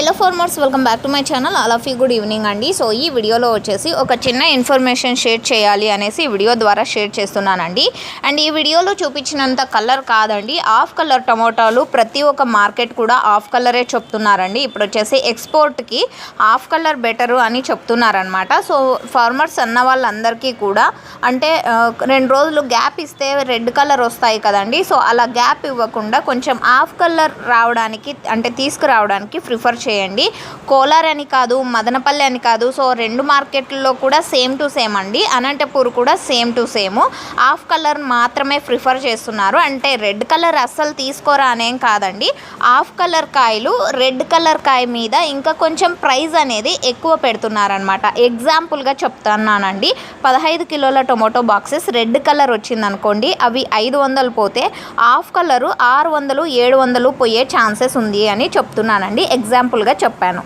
Hello farmers welcome back to my channel. అలాఫీ good evening అండి. So ఈ వీడియోలో వచ్చేసి ఒక చిన్న ఇన్ఫర్మేషన్ షేర్ చేయాలి అనేసి ఈ వీడియో ద్వారా షేర్ చేస్తున్నానండి. అండ్ ఈ వీడియోలో చూపించినంత కలర్ కాదండి. ఆఫ్ కలర్ టమోటాలు ప్రతి ఒక్క మార్కెట్ కూడా ఆఫ్ కలరే చెప్తున్నారండి. ఇప్పుడు వచ్చేసి ఎక్స్పోర్ట్కి ఆఫ్ కలర్ బెటరు అని చెప్తున్నారనమాట సో ఫార్మర్స్ అన్న వాళ్ళందరికీ కూడా అంటే రెండు రోజులు గ్యాప్ ఇస్తే రెడ్ కలర్ వస్తాయి కదండి. సో అలా గ్యాప్ ఇవ్వకుండా కొంచెం ఆఫ్ కలర్ రావడానికి అంటే తీసుకురావడానికి ప్రిఫర్ చేయండి. కోలార్ అని కాదు మదనపల్లి అని కాదు సో రెండు మార్కెట్లలో కూడా సేమ్ టు సేమ్ అండి. అనంతపూర్ కూడా same to same. Half colour మాత్రమే ప్రిఫర్ చేస్తున్నారు. అంటే రెడ్ కలర్ అస్సలు తీసుకోరా అనేం కాదండి. హాఫ్ కలర్ కాయలు రెడ్ కలర్ కాయ మీద ఇంకా కొంచెం ప్రైస్ అనేది ఎక్కువ పెడుతున్నారనమాట ఎగ్జాంపుల్గా చెప్తున్నానండి. పదహైదు కిలోల టొమాటో బాక్సెస్ రెడ్ కలర్ వచ్చిందనుకోండి అవి ఐదు వందలు పోతే హాఫ్ కలరు ఆరు వందలు ఏడు వందలు పోయే ఛాన్సెస్ ఉంది అని చెప్తున్నానండి. ఎగ్జాంపుల్ ఎగ్జాంపుల్గా చెప్పాను.